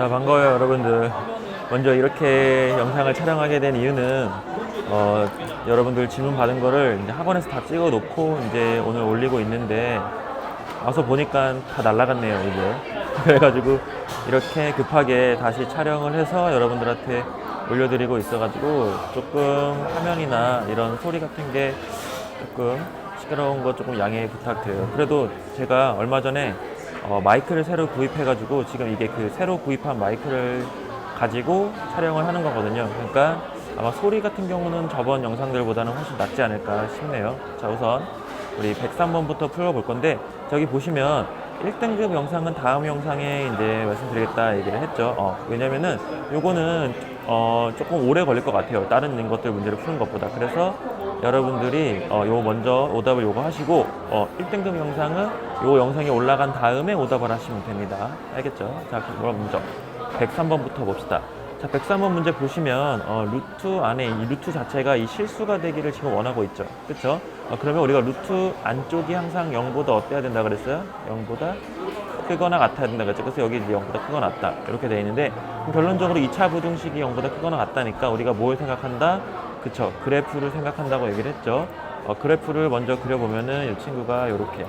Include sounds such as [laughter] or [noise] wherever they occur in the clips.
자 반가워요 여러분들 먼저 이렇게 영상을 촬영하게 된 이유는 어, 여러분들 질문 받은 거를 이제 학원에서 다 찍어 놓고 이제 오늘 올리고 있는데 와서 보니까 다 날라갔네요 이게 [laughs] 그래가지고 이렇게 급하게 다시 촬영을 해서 여러분들한테 올려드리고 있어가지고 조금 화면이나 이런 소리 같은 게 조금 시끄러운 거 조금 양해 부탁드려요. 그래도 제가 얼마 전에 어, 마이크를 새로 구입해가지고 지금 이게 그 새로 구입한 마이크를 가지고 촬영을 하는 거거든요. 그러니까 아마 소리 같은 경우는 저번 영상들보다는 훨씬 낫지 않을까 싶네요. 자, 우선 우리 103번부터 풀어볼 건데 저기 보시면 1등급 영상은 다음 영상에 이제 말씀드리겠다 얘기를 했죠. 어, 왜냐면은 요거는 어, 조금 오래 걸릴 것 같아요. 다른 것들 문제를 푸는 것보다. 그래서 여러분들이 어, 요 먼저 오답을 요거 하시고 어, 1등급 영상은 요 영상이 올라간 다음에 오답을 하시면 됩니다. 알겠죠? 자, 그럼 먼저 103번부터 봅시다. 자, 103번 문제 보시면 어, 루트 안에 이 루트 자체가 이 실수가 되기를 지금 원하고 있죠. 그렇죠? 어, 그러면 우리가 루트 안쪽이 항상 0보다 어때야 된다 그랬어요? 0보다 크거나 같아야 된다 그랬죠. 그래서 여기 이제 0보다 크거나 같다. 이렇게 돼 있는데 결론적으로 2차 부등식이 0보다 크거나 같다니까 우리가 뭘 생각한다? 그쵸. 그래프를 생각한다고 얘기를 했죠. 어, 그래프를 먼저 그려보면은 이 친구가 이렇게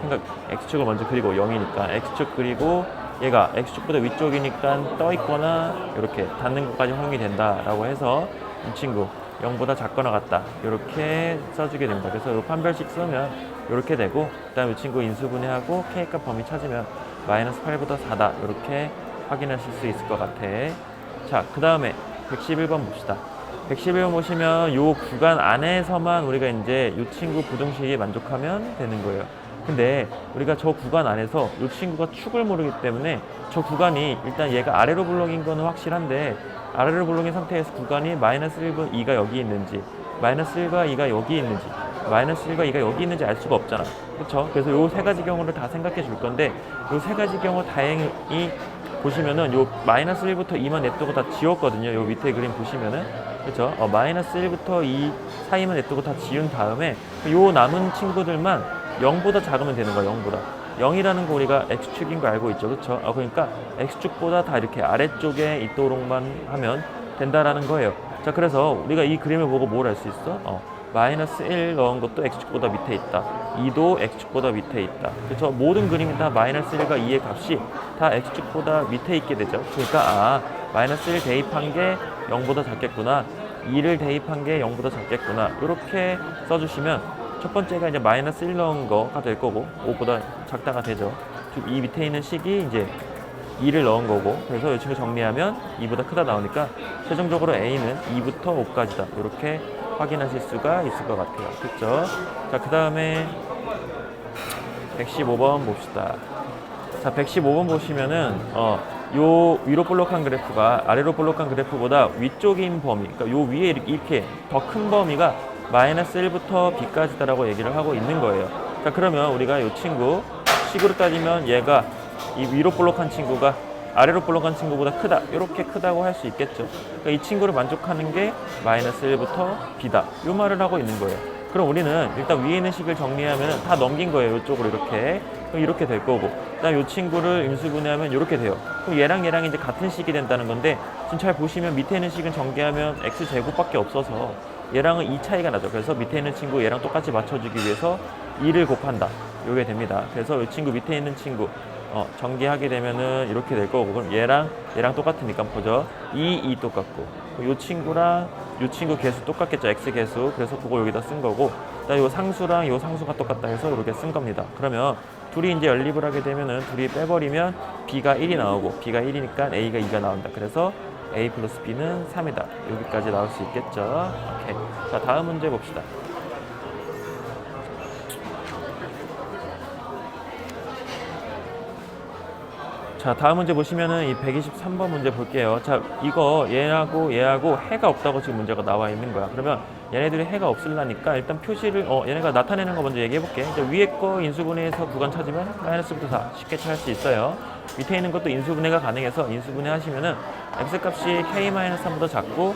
생각 x축을 먼저 그리고 0이니까 x축 그리고 얘가 x축보다 위쪽이니까 떠 있거나 이렇게 닿는 것까지 활용이 된다라고 해서 이 친구 0보다 작거나 같다 이렇게 써주게 됩니다. 그래서 이 판별식 쓰면 이렇게 되고 그 다음 이 친구 인수분해하고 k값 범위 찾으면 마이너스 8보다 4다 이렇게 확인하실 수 있을 것 같아. 자, 그 다음에 111번 봅시다. 111번 보시면 요 구간 안에서만 우리가 이제 이 친구 부등식에 만족하면 되는 거예요. 근데 우리가 저 구간 안에서 이 친구가 축을 모르기 때문에 저 구간이 일단 얘가 아래로 블록인 거는 확실한데 아래로 블록인 상태에서 구간이 마이너스 1번 2가 여기 있는지 마이너스 1과 2가 여기 있는지 마이너스 1과 2가 여기 있는지 알 수가 없잖아. 그렇죠? 그래서 요 세 가지 경우를 다 생각해 줄 건데 요 세 가지 경우 다행히 보시면은 요 마이너스 1부터 2만 냅두고 다 지웠거든요. 요 밑에 그림 보시면은 그렇죠? 어, 마이너스 1부터 2 사이만 냅두고 다 지운 다음에 요 남은 친구들만 0보다 작으면 되는 거야. 0보다. 0이라는 거 우리가 x축인 거 알고 있죠. 그렇죠? 아, 그러니까 x축보다 다 이렇게 아래쪽에 있도록만 하면 된다라는 거예요. 자, 그래서 우리가 이 그림을 보고 뭘 알 수 있어? 어, 마이너스 1 넣은 것도 x축보다 밑에 있다. 2도 x축보다 밑에 있다. 그래서 모든 그림이 다 마이너스 1과 2의 값이 다 x축보다 밑에 있게 되죠. 그러니까 아, 마이너스 1 대입한 게 0보다 작겠구나. 2를 대입한 게 0보다 작겠구나. 이렇게 써주시면 첫 번째가 이제 마이너스 1 넣은 거가 될 거고 5보다 작다가 되죠. 이 밑에 있는 식이 이제 2를 넣은 거고 그래서 이 친구 정리하면 2보다 크다 나오니까 최종적으로 A는 2부터 5까지다 이렇게 확인하실 수가 있을 것 같아요 그렇죠? 자그 다음에 115번 봅시다 자 115번 보시면은 어, 요 위로 볼록한 그래프가 아래로 볼록한 그래프보다 위쪽인 범위 그러니까 요 위에 이렇게 더 큰 범위가 마이너스 1부터 b까지다라고 얘기를 하고 있는 거예요. 자 그러면 우리가 이 친구 식으로 따지면 얘가 이 위로 볼록한 친구가 아래로 볼록한 친구보다 크다. 이렇게 크다고 할 수 있겠죠. 그러니까 이 친구를 만족하는 게 마이너스 1부터 b다. 이 말을 하고 있는 거예요. 그럼 우리는 일단 위에 있는 식을 정리하면 다 넘긴 거예요. 이쪽으로 이렇게 그럼 이렇게 될 거고 그다음 이 친구를 인수분해하면 이렇게 돼요. 그럼 얘랑 얘랑 이제 같은 식이 된다는 건데 지금 잘 보시면 밑에 있는 식은 전개하면 x 제곱밖에 없어서 얘랑은 2 차이가 나죠. 그래서 밑에 있는 친구 얘랑 똑같이 맞춰주기 위해서 2를 곱한다. 요게 됩니다. 그래서 이 친구 밑에 있는 친구 어, 전개하게 되면은 이렇게 될 거고 그럼 얘랑 얘랑 똑같으니까 보죠. 2, 2 똑같고. 이 친구랑 이 친구 개수 똑같겠죠? X 개수. 그래서 그거 여기다 쓴 거고 요 상수랑 요 상수가 똑같다 해서 이렇게 쓴 겁니다. 그러면 둘이 이제 연립을 하게 되면은 둘이 빼버리면 b가 1이 나오고 b가 1이니까 a가 2가 나온다. 그래서 a 플러스 b는 3이다. 여기까지 나올 수 있겠죠? 오케이. 자 다음 문제 봅시다 자 다음 문제 보시면은 이 123번 문제 볼게요. 자 이거 얘하고 얘하고 해가 없다고 지금 문제가 나와 있는 거야. 그러면 얘네들이 해가 없을라니까 일단 표시를 어 얘네가 나타내는 거 먼저 얘기해 볼게. 이제 위에 거 인수분해해서 구간 찾으면 마이너스부터 4 쉽게 찾을 수 있어요. 밑에 있는 것도 인수분해가 가능해서 인수분해 하시면은 x 값이 k-3보다 작고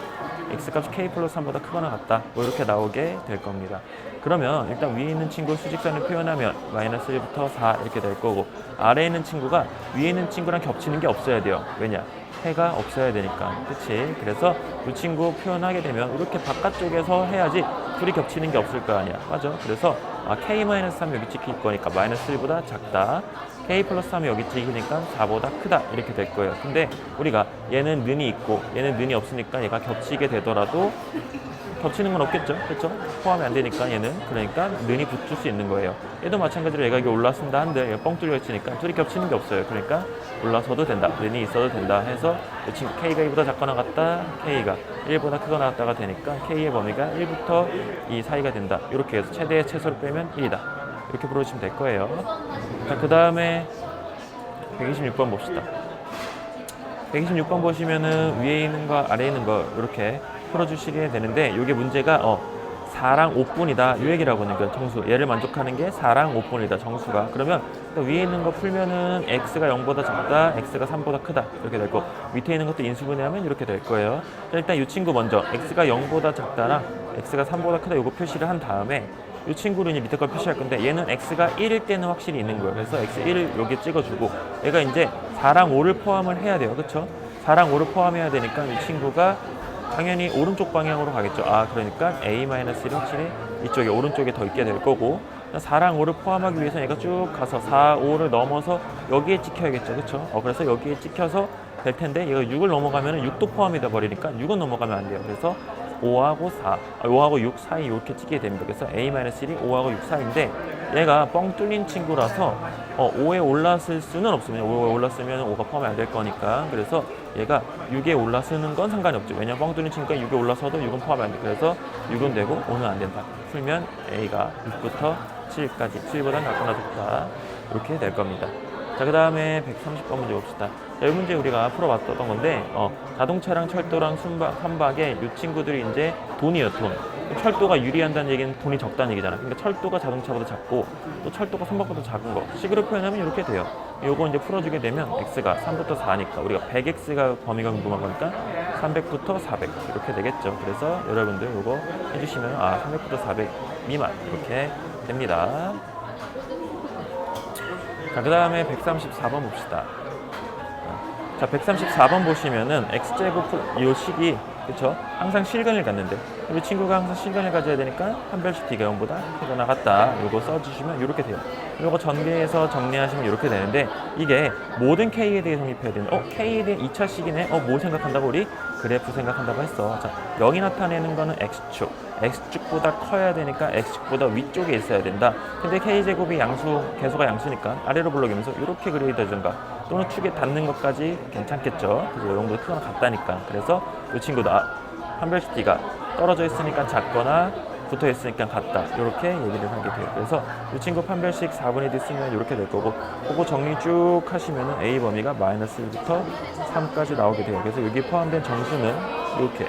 x값이 k 플러스 3보다 크거나 같다. 뭐 이렇게 나오게 될 겁니다. 그러면 일단 위에 있는 친구 수직선을 표현하면 마이너스 1부터 4 이렇게 될 거고 아래에 있는 친구가 위에 있는 친구랑 겹치는 게 없어야 돼요. 왜냐? 해가 없어야 되니까. 그치? 그래서 이 친구 표현하게 되면 이렇게 바깥쪽에서 해야지 둘이 겹치는 게 없을 거 아니야. 맞아? 그래서 아, k-3 여기 찍힐 거니까 마이너스 1보다 작다. k 플러스 3이 여기 찍히니까 4보다 크다. 이렇게 될 거예요. 근데 우리가 얘는 는이 있고 얘는 는이 없으니까 얘가 겹치게 되더라도 겹치는 건 없겠죠. 그렇죠? 포함이 안 되니까 얘는 그러니까 는이 붙을 수 있는 거예요. 얘도 마찬가지로 얘가 여기 올라선다 한데 뻥 뚫려 있으니까 둘이 겹치는 게 없어요. 그러니까 올라서도 된다. 는이 있어도 된다 해서 이 친구 k가 2보다 작거나 같다. k가 1보다 크거나 같다가 되니까 k의 범위가 1부터 2 사이가 된다. 이렇게 해서 최대의 최소를 빼면 1이다. 이렇게 풀어주시면 될 거예요. 자, 그 다음에 126번 봅시다. 126번 보시면은 위에 있는 거 아래에 있는 거 이렇게 풀어주시게 되는데 이게 문제가 어 4랑 5분이다. 이 얘기라고 하는 거예요 정수. 얘를 만족하는 게 4랑 5분이다 정수가. 그러면 또 위에 있는 거 풀면은 x가 0보다 작다 x가 3보다 크다. 이렇게 되고 밑에 있는 것도 인수분해하면 이렇게 될 거예요. 자, 일단 이 친구 먼저. x가 0보다 작다랑 x가 3보다 크다 이거 표시를 한 다음에 이 친구를 이제 밑에 걸 표시할 건데 얘는 x가 1일 때는 확실히 있는 거예요. 그래서 x 1을 여기 찍어주고 얘가 이제 4랑 5를 포함을 해야 돼요. 그렇죠? 4랑 5를 포함해야 되니까 이 친구가 당연히 오른쪽 방향으로 가겠죠. 아 그러니까 a-1이 확실히 이쪽에 오른쪽에 더 있게 될 거고 4랑 5를 포함하기 위해서 얘가 쭉 가서 4, 5를 넘어서 여기에 찍혀야겠죠. 그렇죠? 어, 그래서 여기에 찍혀서 될 텐데 얘가 6을 넘어가면 6도 포함이 돼 버리니까 6은 넘어가면 안 돼요. 그래서 5하고 4, 5하고 6 사이 이렇게 찍게 됩니다. 그래서 a-1이 5하고 6 사이인데 얘가 뻥 뚫린 친구라서 어, 5에 올랐을 수는 없습니다. 5에 올랐으면 5가 포함이 안 될 거니까. 그래서 얘가 6에 올라서는 건 상관이 없죠. 왜냐면 뻥 뚫린 친구가 6에 올라서도 6은 포함이 안 돼. 그래서 6은 되고 5는 안 된다. 풀면 a가 6부터 7까지 7보다 낮거나 높다. 이렇게 될 겁니다. 자, 그 다음에 130번 문제 봅시다. 자, 이 문제 우리가 풀어봤던 건데, 어, 자동차랑 철도랑 순박, 선박에 이 친구들이 이제 돈이에요, 돈. 철도가 유리한다는 얘기는 돈이 적다는 얘기잖아. 그러니까 철도가 자동차보다 작고, 또 철도가 선박보다 작은 거. 식으로 표현하면 이렇게 돼요. 요거 이제 풀어주게 되면 x가 3부터 4니까, 우리가 100x가 범위가 궁금한 거니까 300부터 400 이렇게 되겠죠. 그래서 여러분들 요거 해주시면, 아, 300부터 400 미만 이렇게 됩니다. 자, 그 다음에 134번 봅시다. 자, 134번 보시면은 x제곱 이 식이 그쵸? 항상 실근을 갖는데 우리 친구가 항상 실근을 가져야 되니까 한 별씩 b가 0보다 크거나 같다. 이거 써주시면 이렇게 돼요. 이거 전개해서 정리하시면 이렇게 되는데 이게 모든 k에 대해 성립해야 되는 어 k에 대해 2차 식이네. 어 뭐 생각한다고 우리 그래프 생각한다고 했어. 자 0이 나타내는 거는 x축. x축보다 커야 되니까 x축보다 위쪽에 있어야 된다. 근데 k제곱이 양수, 개수가 양수니까 아래로 불러기면서 이렇게 그리다든가 또는 축에 닿는 것까지 괜찮겠죠. 그리고 0보다 크거나 같다니까. 그래서 이 친구도 아, 한별씩 D가 떨어져 있으니까 작거나 붙어 있으니까 같다. 이렇게 얘기를 하게 돼요. 그래서 이 친구 판별식 4분의 D 쓰면 이렇게 될 거고, 그거 정리 쭉 하시면은 A 범위가 마이너스 1부터 3까지 나오게 돼요. 그래서 여기 포함된 정수는 이렇게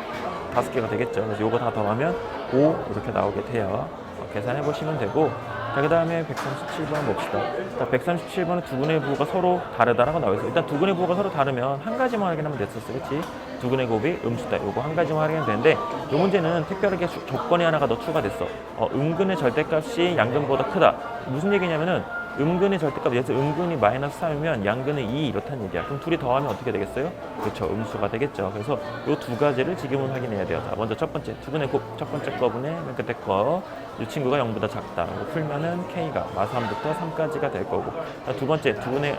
다섯 개가 되겠죠. 그래서 이거 다 더하면 5 이렇게 나오게 돼요. 어, 계산해 보시면 되고, 자, 그 다음에 137번 봅시다. 자, 137번은 두 근의 부호가 서로 다르다라고 나와 있어요. 일단 두 근의 부호가 서로 다르면 한 가지만 확인하면 됐었어요. 그치? 두 근의 곱이 음수다. 요거 한 가지만 확인하면 되는데, 요 문제는 특별하게 수- 조건이 하나가 더 추가됐어. 어, 음근의 절대값이 양근보다 크다. 무슨 얘기냐면은, 음근의 절대값, 예를 들어 음근이 마이너스 3이면 양근은 2 이렇다는 얘기야. 그럼 둘이 더하면 어떻게 되겠어요? 그렇죠. 음수가 되겠죠. 그래서 요 두 가지를 지금은 확인해야 돼요. 자, 먼저 첫 번째, 두 근의 곱, 첫 번째 거분의 맨 끝에 거. 이 친구가 0보다 작다. 이거 풀면은 K가 마3부터 3까지가 될 거고. 자, 두 번째, 두 근의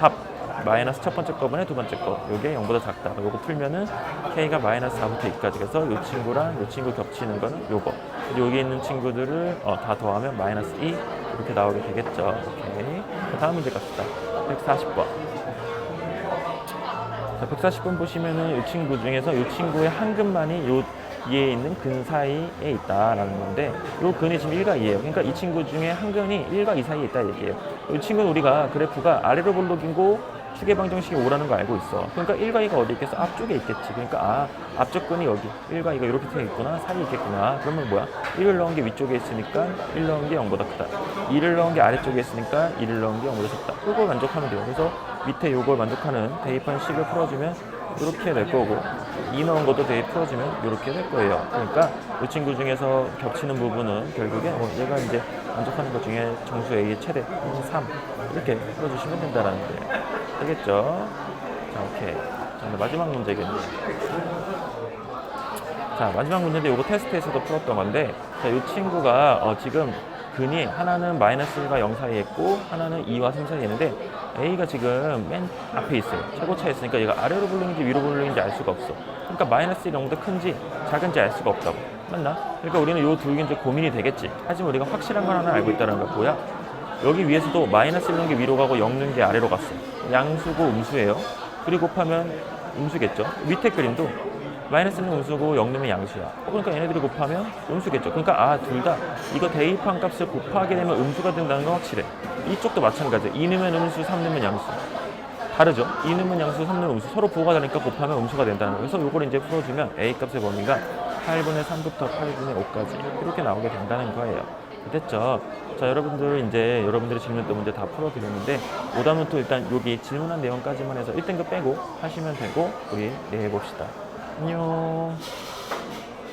합. 마이너스 첫 번째 거분의 두 번째 거. 요게 0보다 작다. 요거 풀면은 K가 마이너스 4부터 2까지. 그래서 요 친구랑 요 친구 겹치는 거는. 그리고 여기 있는 친구들을 어, 다 더하면 마이너스 2 이렇게 나오게 되겠죠. 오케이. 자, 다음 문제 갑시다. 140번. 자, 140번 보시면은 이 친구 중에서 이 친구의 한 근만이 요 위에 있는 근 사이에 있다라는 건데 요 근이 지금 1과 2예요. 그러니까 이 친구 중에 한 근이 1과 2 사이에 있다 얘기예요. 이 친구는 우리가 그래프가 아래로 볼록이고 추계 방정식이 5라는 거 알고 있어. 그러니까 1과 2가 어디 있겠어? 앞쪽에 있겠지. 그러니까 아 앞쪽 근이 여기 1과 2가 이렇게 되어 있구나. 사이에 있겠구나. 그러면 뭐야? 1을 넣은 게 위쪽에 있으니까 1 넣은 게 0보다 크다. 2를 넣은 게 아래쪽에 있으니까 2를 넣은 게 0보다 작다. 이걸 만족하면 돼요. 그래서 밑에 요걸 만족하는 대입한 식을 풀어주면 이렇게 될 거고 이 넣은 것도 대입 풀어주면 이렇게 될 거예요. 그러니까 이 친구 중에서 겹치는 부분은 결국에 뭐 얘가 이제 만족하는 것 중에 정수 A의 최대 3 이렇게 풀어주시면 된다라는 게 되겠죠. 자, 오케이. 자, 마지막 문제겠네요. 자 마지막 문제인데 이거 테스트에서도 풀었던 건데 자, 이 친구가 어, 지금 근이 하나는 마이너스 1과 0 사이에 있고 하나는 2와 3 사이에 있는데 A가 지금 맨 앞에 있어요 최고차에 있으니까 얘가 아래로 불리는지 위로 불리는지 알 수가 없어 그러니까 마이너스 1 0보다 큰지 작은지 알 수가 없다고 맞나? 그러니까 우리는 이두개 이제 고민이 되겠지 하지만 우리가 확실한 건 하나 알고 있다는 거 뭐야? 여기 위에서도 마이너스 1 넣은 게 위로 가고 0 넣은 게 아래로 갔어 양수고 음수예요 그리고 곱하면 음수겠죠 밑에 그림도 마이너스는 음수고 0 넣으면 양수야. 어, 그러니까 얘네들이 곱하면 음수겠죠. 그러니까 아, 둘 다 이거 대입한 값을 곱하게 되면 음수가 된다는 건 확실해. 이쪽도 마찬가지야. 2 넣으면 음수, 3 넣으면 양수. 다르죠? 2 넣으면 양수, 3 넣으면 음수. 서로 부호가 다르니까 곱하면 음수가 된다는 거. 그래서 이걸 이제 풀어주면 A 값의 범위가 8분의 3부터 8분의 5까지 이렇게 나오게 된다는 거예요. 됐죠? 자, 여러분들 이제 여러분들의 질문 또 문제 다 풀어드렸는데 오답은 또 일단 여기 질문한 내용까지만 해서 1등급 빼고 하시면 되고 우리 내일 봅시다. 안녕.